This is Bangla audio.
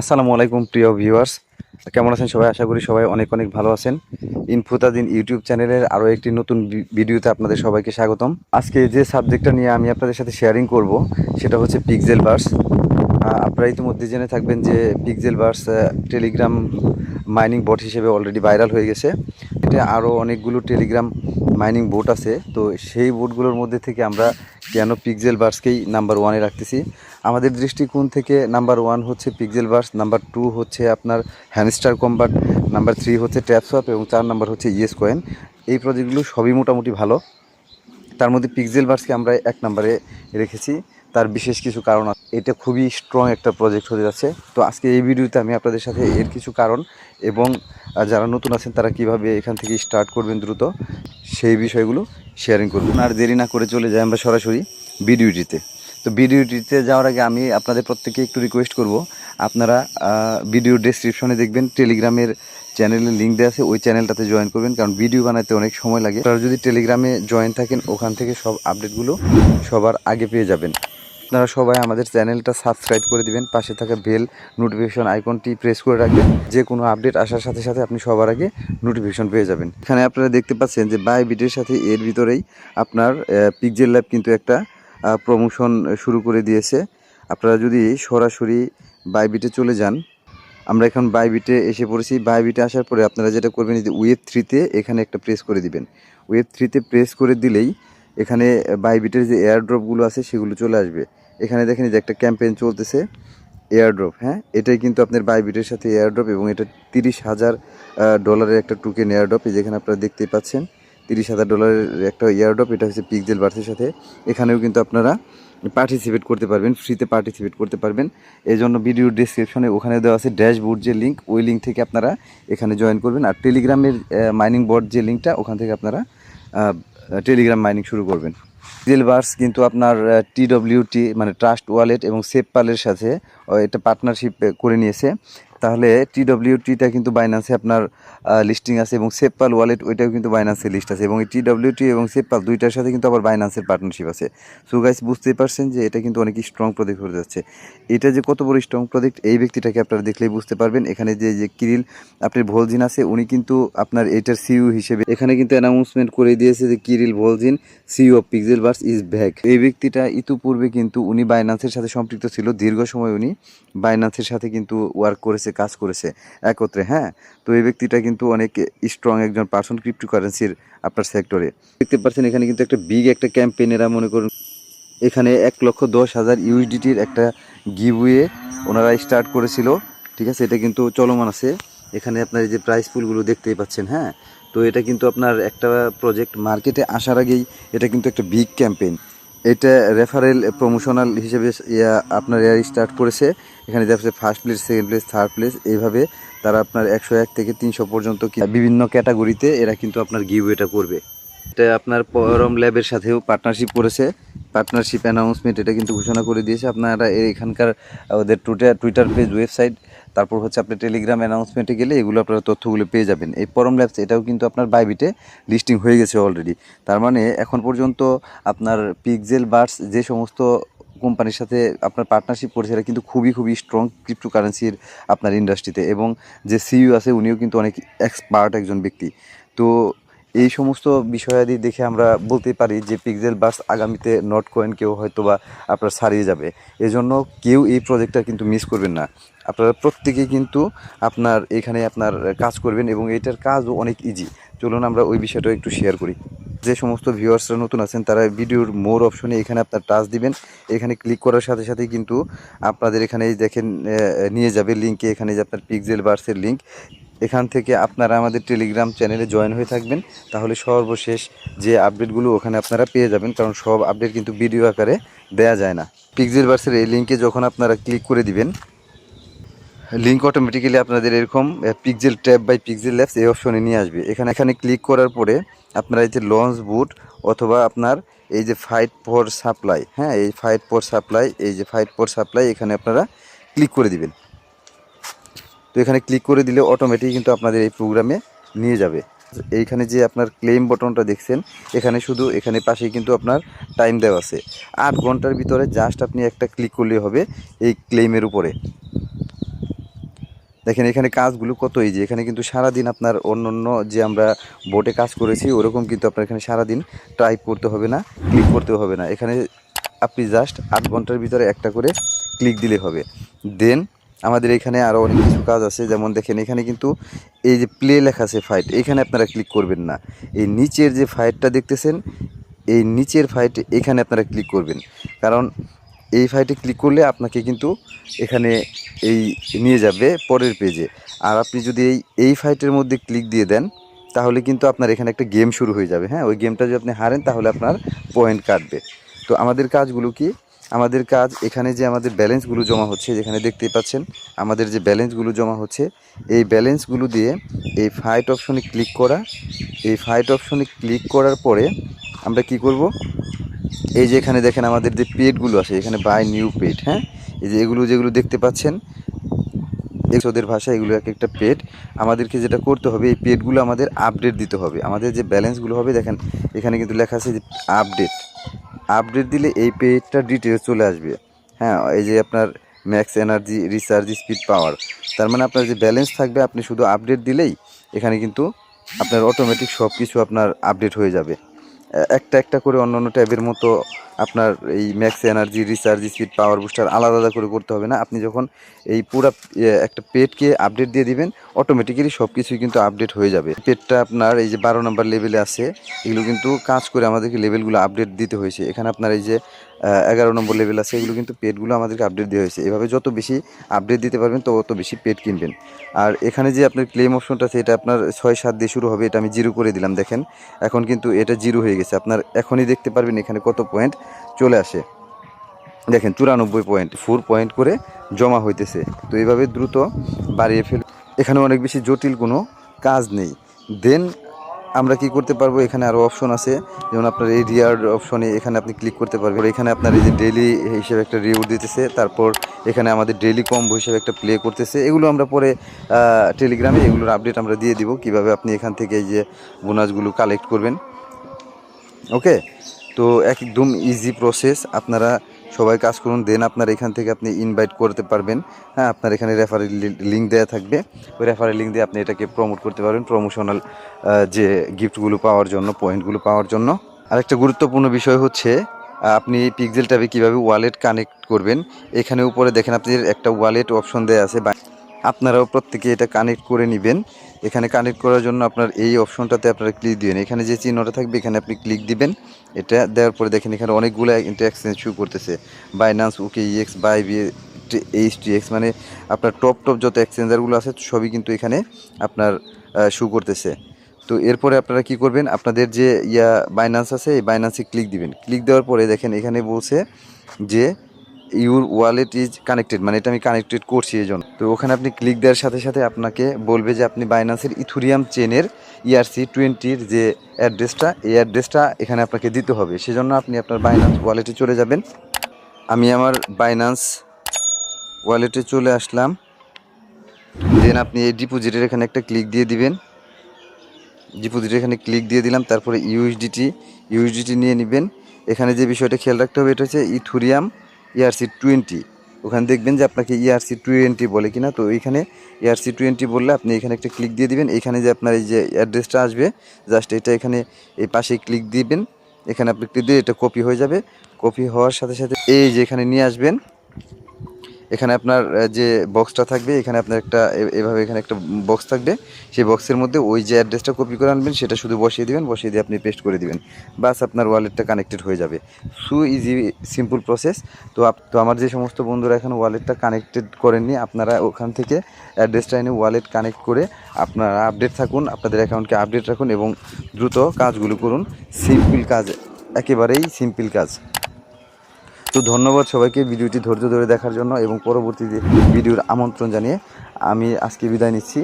আসসালামু আলাইকুম, প্রিয় ভিউয়ার্স কেমন আছেন সবাই? আশা করি সবাই অনেক অনেক ভালো আছেন। ইনফুতাদিন ইউটিউব চ্যানেলের আরও একটি নতুন ভিডিওতে আপনাদের সবাইকে স্বাগতম। আজকে যে সাবজেক্টটা নিয়ে আমি আপনাদের সাথে শেয়ারিং করব, সেটা হচ্ছে পিকজেল বার্স আপনারা ইতিমধ্যে জেনে থাকবেন যে Pixelverse Telegram mining bot হিসেবে অলরেডি ভাইরাল হয়ে গেছে। এটা আরও অনেকগুলো টেলিগ্রাম মাইনিং বোট আছে। তো সেই বোটগুলোর মধ্যে থেকে আমরা কেন পিকজেল বার্সকেই নাম্বার ওয়ানে রাখতেছি? আমাদের দৃষ্টিকোণ থেকে নাম্বার ওয়ান হচ্ছে পিকজেল বার্স নাম্বার টু হচ্ছে আপনার হ্যামস্টার কম্বাট নাম্বার থ্রি হচ্ছে ট্যাপসপ এবং চার নাম্বার হচ্ছে ইয়েস কয়েন এই প্রজেক্টগুলো সবই মোটামুটি ভালো। তার মধ্যে পিকজেল বার্সকে আমরা এক নম্বরে রেখেছি। তার বিশেষ কিছু কারণ এটা খুবই স্ট্রং একটা প্রজেক্ট হতে যাচ্ছে। তো আজকে এই ভিডিওতে আমি আপনাদের সাথে এর কিছু কারণ এবং যারা নতুন আছেন তারা কীভাবে এখান থেকে স্টার্ট করবেন দ্রুত, সেই বিষয়গুলো শেয়ারিং করবেন। আর দেরি না করে চলে যাই আমরা সরাসরি ভিডিওটিতে। তো ভিডিওটিতে যাওয়ার আগে আমি আপনাদের প্রত্যেককে একটু রিকোয়েস্ট করব। আপনারা ভিডিও ডেসক্রিপশনে দেখবেন টেলিগ্রামের চ্যানেলের লিঙ্ক দেওয়া আছে, ওই চ্যানেলটাতে জয়েন করবেন, কারণ ভিডিও বানাতে অনেক সময় লাগে। আপনারা যদি টেলিগ্রামে জয়েন থাকেন, ওখান থেকে সব আপডেটগুলো সবার আগে পেয়ে যাবেন। আপনারা সবাই আমাদের চ্যানেলটা সাবস্ক্রাইব করে দিবেন, পাশে থাকা বেল নোটিফিকেশন আইকনটি প্রেস করে রাখবেন যে কোনো আপডেট আসার সাথে সাথে আপনি সবার আগে নোটিফিকেশন পেয়ে যাবেন। এখানে আপনারা দেখতে পাচ্ছেন যে বাই বিটের সাথে এর ভিতরেই আপনার পিকজেল ল্যাব কিন্তু একটা প্রমোশন শুরু করে দিয়েছে। আপনারা যদি সরাসরি বাইবিটে চলে যান, আমরা এখন বাইবিটে এসে পড়েছি। বাইবিটে আসার পরে আপনারা যেটা করবেন যে ওয়েব থ্রিতে এখানে একটা প্রেস করে দিবেন। ওয়েব থ্রিতে প্রেস করে দিলেই এখানে বাইবিটের যে এয়ারড্রপগুলো আছে, সেগুলো চলে আসবে। এখানে দেখেন যে একটা ক্যাম্পেইন চলতেছে এয়ারড্রপ হ্যাঁ? এটাই কিন্তু আপনার বাইবিটের সাথে এয়ারড্রপ এবং এটা তিরিশ হাজার ডলারের একটা টুকেন এয়ারড্রপ যেখানে আপনারা দেখতেই পাচ্ছেন। তিরিশ হাজার ডলারের একটা এয়ারড্রপ এটা হচ্ছে পিকজেল বার্সের সাথে। এখানেও কিন্তু আপনারা পার্টিসিপেট করতে পারবেন ফ্রিতে পার্টিসিপেট করতে পারবেন। এই জন্য ভিডিও ডিসক্রিপশনে ওখানে দেওয়া আছে ড্যাশবোর্ড যে লিঙ্ক ওই লিঙ্ক থেকে আপনারা এখানে জয়েন করবেন। আর টেলিগ্রামের মাইনিং বোর্ড যে লিঙ্কটা ওখান থেকে আপনারা টেলিগ্রাম মাইনিং শুরু করবেন। বার্স কিন্তু আপনার টিডব্লিউটি মানে ট্রাস্ট ওয়ালেট এবং সেফ পালের সাথে এটা পার্টনারশিপ করে নিয়েছে। তাহলে টিডব্লিউটিটা কিন্তু বাইন্যান্সে আপনার লিস্টিং আছে এবং সেফপাল ওয়ালেট ওইটাও কিন্তু বাইন্যান্সে লিস্ট আছে এবং এই টিডব্লিউটি এবং সেফপাল দুইটার সাথে কিন্তু আবার বাইন্যান্সের পার্টনারশিপ আছে। সো গাইস বুঝতেই পারছেন যে এটা কিন্তু অনেক স্ট্রং প্রজেক্ট হয়ে যাচ্ছে। এটা যে কত বড় স্ট্রং প্রজেক্ট এই ব্যক্তিটাকে আপনারা দেখলেই বুঝতে পারবেন। এখানে যে যে কিরিল আপনার ভোলজিন আছে, উনি কিন্তু আপনার এটার সিইও হিসেবে এখানে কিন্তু অ্যানাউন্সমেন্ট করে দিয়েছে যে Kirill Volzhin CEO of Pixelverse is back এই ব্যক্তিটা ইতিপূর্বে কিন্তু উনি বাইন্যান্সের সাথে সম্পৃক্ত ছিল। দীর্ঘ সময় উনি বাইন্যান্সের সাথে কিন্তু ওয়ার্ক করেছে। কাজ করেছে একত্রে হ্যাঁ? তো এই ব্যক্তিটা কিন্তু অনেক স্ট্রং একজন পার্সন ক্রিপ্টোকারেন্সির আপনার সেক্টরে দেখতে পাচ্ছেন, এখানে কিন্তু একটা বিগ একটা ক্যাম্পেইন এরা মনে করুন, এখানে এক লক্ষ দশ হাজার ইউএসডিটির একটা গিভওয়ে ওনারা স্টার্ট করেছিল, ঠিক আছে? এটা কিন্তু চলমান আছে। এখানে আপনার এই যে প্রাইস পুলগুলো দেখতেই পাচ্ছেন হ্যাঁ? তো এটা কিন্তু আপনার একটা প্রজেক্ট মার্কেটে আসার আগেই এটা কিন্তু একটা বিগ ক্যাম্পেইন এটা রেফারেল প্রমোশনাল হিসেবে ইয়া আপনার এয়ার স্টার্ট করেছে। এখানে দেখা যাচ্ছে first place second place third place এইভাবে তারা আপনার একশো এক থেকে তিনশো পর্যন্ত বিভিন্ন ক্যাটাগরিতে এরা কিন্তু আপনার গিভওয়েটা করবে। এটা আপনার পরম ল্যাবের সাথেও পার্টনারশিপ করেছে। পার্টনারশিপ অ্যানাউন্সমেন্ট এটা কিন্তু ঘোষণা করে দিয়েছে। আপনারা এখানকার ওদের টুইটার টুইটার পেজ ওয়েবসাইট তারপর হচ্ছে আপনি টেলিগ্রাম অ্যানাউন্সমেন্টে গেলে এগুলো আপনারা তথ্যগুলো পেয়ে যাবেন। এই পরম ল্যাবস এটাও কিন্তু আপনার বাইবিটে লিস্টিং হয়ে গেছে অলরেডি তার মানে এখন পর্যন্ত আপনার পিকজেল বার্স যে সমস্ত কোম্পানির সাথে আপনার পার্টনারশিপ করেছে, এরা কিন্তু খুবই খুবই স্ট্রং ক্রিপ্টোকারেন্সির আপনার ইন্ডাস্ট্রিতে এবং যে সিইও আছে, উনিও কিন্তু অনেক এক্সপার্ট একজন ব্যক্তি। তো এই সমস্ত বিষয়াদি দেখে আমরা বলতে পারি যে পিক্সেল বাস আগামীতে নট কয়েনকেও হয়তো বা আপনার ছাড়িয়ে যাবে। এজন্য কেউ এই প্রজেক্টটা কিন্তু মিস করবেন না। আপনারা প্রত্যেকেই কিন্তু আপনার এখানে আপনার কাজ করবেন এবং এটার কাজও অনেক ইজি চলুন আমরা ওই বিষয়টা একটু শেয়ার করি। যে সমস্ত ভিউয়ার্সরা নতুন আছেন, তারা ভিডিওর মোর অপশনে এখানে আপনার টাচ দিবেন। এখানে ক্লিক করার সাথে সাথেই কিন্তু আপনাদের এখানে দেখেন নিয়ে যাবে লিঙ্কে এখানে যে আপনার পিক্সেল বার্সের লিঙ্ক এখান থেকে আপনারা আমাদের টেলিগ্রাম চ্যানেলে জয়েন হয়ে থাকবেন। তাহলে সর্বশেষ যে আপডেটগুলো ওখানে আপনারা পেয়ে যাবেন। কারণ সব আপডেট কিন্তু ভিডিও আকারে দেয়া যায় না। পিক্সেল বার্সের এই লিঙ্কে যখন আপনারা ক্লিক করে দিবেন লিঙ্ক অটোমেটিক্যালি আপনাদের এরকম pixel tab by pixel labs এই অপশনে নিয়ে আসবে। এখানে এখানে ক্লিক করার পরে আপনারা এই যে লঞ্চ বুট অথবা আপনার এই যে ফাইট ফর সাপ্লাই হ্যাঁ এই ফাইট ফর সাপ্লাই এই যে ফাইট ফর সাপ্লাই এখানে আপনারা ক্লিক করে দিবেন। তো এখানে ক্লিক করে দিলে অটোমেটিক কিন্তু আপনাদের এই প্রোগ্রামে নিয়ে যাবে। এইখানে যে আপনার ক্লেম বটনটা দেখছেন, এখানে শুধু, এখানে পাশেই কিন্তু আপনার টাইম দেওয়া আছে। আট ঘণ্টার ভিতরে জাস্ট আপনি একটা ক্লিক করলে হবে এই ক্লেমের উপরে। দেখেন, এখানে কাজগুলো কত এই যে, এখানে কিন্তু সারাদিন আপনার অন্য অন্য যে আমরা বোটে কাজ করেছি, ওরকম কিন্তু আপনার এখানে সারাদিন টাইপ করতে হবে না ক্লিক করতে হবে না। এখানে আপনি জাস্ট আট ঘণ্টার ভিতরে একটা করে ক্লিক দিলে হবে। দেন আমাদের এখানে আরও অনেক কিছু কাজ আছে, যেমন দেখেন, এখানে কিন্তু এই যে প্লে লেখা আছে ফাইট এখানে আপনারা ক্লিক করবেন না। এই নিচের যে ফাইটটা দেখতেছেন, এই নিচের ফাইট এখানে আপনারা ক্লিক করবেন। কারণ এই ফাইটে ক্লিক করলে আপনাকে কিন্তু এখানে এই নিয়ে যাবে পরের পেজে আর আপনি যদি এই এই ফাইটের মধ্যে ক্লিক দিয়ে দেন, তাহলে কিন্তু আপনার এখানে একটা গেম শুরু হয়ে যাবে। হ্যাঁ ওই গেমটা যদি আপনি হারেন, তাহলে আপনার পয়েন্ট কাটবে। তো আমাদের কাজগুলো কি? আমাদের কাজ এখানে যে আমাদের ব্যালেন্সগুলো জমা হচ্ছে, যেখানে দেখতেই পাচ্ছেন, আমাদের যে ব্যালেন্সগুলো জমা হচ্ছে, এই ব্যালেন্সগুলো দিয়ে এই ফাইট অপশনে ক্লিক করা। এই ফাইট অপশনে ক্লিক করার পরে আমরা কি করব? এই যে এখানে দেখেন আমাদের যে পেডগুলো আছে, এখানে বাই নিউ পেড হ্যাঁ? এই যে এগুলো যেগুলো দেখতে পাচ্ছেন ওদের ভাষা এগুলো এক একটা পেড আমাদেরকে যেটা করতে হবে, এই পেডগুলো আমাদের আপডেট দিতে হবে। আমাদের যে ব্যালেন্সগুলো হবে, দেখেন, এখানে কিন্তু লেখা আছে যে আপডেট আপডেট দিলে এই পেজটা ডিটেলস চলে আসবে। হ্যাঁ এই যে আপনার max energy recharge speed power তার মানে আপনার যে ব্যালেন্স থাকবে, আপনি শুধু আপডেট দিলেই এখানে কিন্তু আপনার অটোমেটিক সব কিছু আপনার আপডেট হয়ে যাবে। একটা একটা করে অন্য অন্য ট্যাবের মতো আপনার এই max energy, recharge, speed, power booster আলাদা আলাদা করে করতে হবে না। আপনি যখন এই পুরো একটা পেটকে আপডেট দিয়ে দিবেন অটোমেটিক্যালি সব কিছুই কিন্তু আপডেট হয়ে যাবে। পেটটা আপনার এই যে বারো নম্বর লেভেলে আছে, এগুলো কিন্তু কাজ করে আমাদেরকে লেভেলগুলো আপডেট দিতে হয়েছে। এখানে আপনার এই যে এগারো নম্বর লেভেল আছে, এগুলো কিন্তু পেডগুলো আমাদেরকে আপডেট দেওয়া হয়েছে। এভাবে যত বেশি আপডেট দিতে পারবেন তত বেশি পেড কিনবেন। আর এখানে যে আপনার ক্লেম অপশনটা আছে, এটা আপনার ছয় সাত দিয়ে শুরু হবে, এটা আমি জিরো করে দিলাম, দেখেন। এখন কিন্তু এটা জিরো হয়ে গেছে। আপনার এখনই দেখতে পারবেন এখানে কত পয়েন্ট চলে আসে। দেখেন, চুরানব্বই পয়েন্ট ফোর পয়েন্ট করে জমা হইতেছে। তো এইভাবে দ্রুত বাড়িয়ে ফেল এখানে অনেক বেশি জটিল কোনো কাজ নেই। দেন আমরা কি করতে পারব? এখানে আরও অপশন আছে। যেমন আপনার এই রিয়ার্ড অপশনে এখানে আপনি ক্লিক করতে পারবেন। এখানে আপনার এই যে ডেলি হিসেবে একটা রিওয়ার্ড দিতেছে, তারপর এখানে আমাদের ডেলি কম্বো হিসেবে একটা প্লে করতেছে। এগুলো আমরা পরে টেলিগ্রামে এগুলোর আপডেট আমরা দিয়ে দিব। কীভাবে আপনি এখান থেকে এই যে বোনাসগুলো কালেক্ট করবেন। ওকে তো একদম ইজি প্রসেস আপনারা সবাই কাজ করুন দেন আপনার এখান থেকে আপনি ইনভাইট করতে পারবেন। হ্যাঁ আপনার এখানে রেফারেল লিঙ্ক দেওয়া থাকবে। ওই রেফারেল লিঙ্ক দিয়ে আপনি এটাকে প্রমোট করতে পারবেন প্রমোশনাল যে গিফটগুলো পাওয়ার জন্য পয়েন্টগুলো পাওয়ার জন্য। আরেকটা গুরুত্বপূর্ণ বিষয় হচ্ছে আপনি পিক্সেল ট্যাবে কীভাবে ওয়ালেট কানেক্ট করবেন, এখানে উপরে দেখেন আপনি একটা ওয়ালেট অপশন দেওয়া আছে আপনারাও প্রত্যেকে এটা কানেক্ট করে নেবেন। এখানে কানেক্ট করার জন্য আপনার এই অপশনটাতে আপনারা ক্লিক দিবেন এখানে যে চিহ্নটা থাকবে, এখানে আপনি ক্লিক দিবেন। এটা দেওয়ার পরে দেখেন এখানে অনেকগুলো কিন্তু এক্সচেঞ্জ শু করতেছে। Binance OKX Bybit H T X মানে আপনার টপ টপ যত এক্সচেঞ্জারগুলো আছে, সবই কিন্তু এখানে আপনার শু করতেছে। তো এরপরে আপনারা কি করবেন? আপনাদের যে ইয়া বাইনান্স আছে, এই বাইনান্সে ক্লিক দিবেন। ক্লিক দেওয়ার পরে দেখেন এখানে বলছে যে ইউর ওয়ালেট ইজ কানেক্টেড মানে এটা আমি কানেক্টেড করছি এই জন্য। তো ওখানে আপনি ক্লিক দেওয়ার সাথে সাথে আপনাকে বলবে যে আপনি বাইনান্সের ইথুরিয়াম চেনের ইআরসি টোয়েন্টির যে অ্যাড্রেসটা এই অ্যাড্রেসটা এখানে আপনাকে দিতে হবে। সেজন্য আপনি আপনার বাইনান্স ওয়ালেটে চলে যাবেন। আমি আমার বাইনান্স ওয়ালেটে চলে আসলাম। দেন আপনি এই ডিপোজিটের এখানে একটা ক্লিক দিয়ে দিবেন। ডিপোজিটের এখানে ক্লিক দিয়ে দিলাম, তারপরে ইউএসডিটি ইউএসডিটি নিয়ে নেবেন। এখানে যে বিষয়টা খেয়াল রাখতে হবে, এটা হচ্ছে ইথুরিয়াম ইআরসি টোয়েন্টি ওখানে দেখবেন যে আপনাকে ইআরসি টোয়েন্টি বলে কিনা, তো এইখানে ইআরসি টোয়েন্টি বললে আপনি এখানে একটা ক্লিক দিয়ে দিবেন। এখানে যে আপনার এই যে অ্যাড্রেসটা আসবে জাস্ট এটা এখানে এই পাশে ক্লিক দিবেন। এখানে আপনি ক্লিক দিয়ে এটা কপি হয়ে যাবে। কপি হওয়ার সাথে সাথে এই যে এখানে নিয়ে আসবেন। এখানে আপনার যে বক্সটা থাকবে, এখানে আপনার একটা এভাবে এখানে একটা বক্স থাকবে। সেই বক্সের মধ্যে ওই যে অ্যাড্রেসটা কপি করে আনবেন, সেটা শুধু বসিয়ে দিবেন, বসিয়ে দিয়ে আপনি পেস্ট করে দিবেন। বাস আপনার ওয়ালেটটা কানেক্টেড হয়ে যাবে। সু ইজি সিম্পল প্রসেস তো তো আমার যে সমস্ত বন্ধুরা এখন ওয়ালেটটা কানেক্টেড করেননি, আপনারা ওখান থেকে অ্যাড্রেসটা এনে ওয়ালেট কানেক্ট করে আপনারা আপডেট থাকুন, আপনাদের অ্যাকাউন্টকে আপডেট রাখুন এবং দ্রুত কাজগুলো করুন। সিম্পল কাজ, একেবারেই সিম্পল কাজ। তো ধন্যবাদ সবাইকে ভিডিওটি ধৈর্য ধরে দেখার জন্য এবং পরবর্তীতে ভিডিওর আমন্ত্রণ জানিয়ে আমি আজকে বিদায় নিচ্ছি।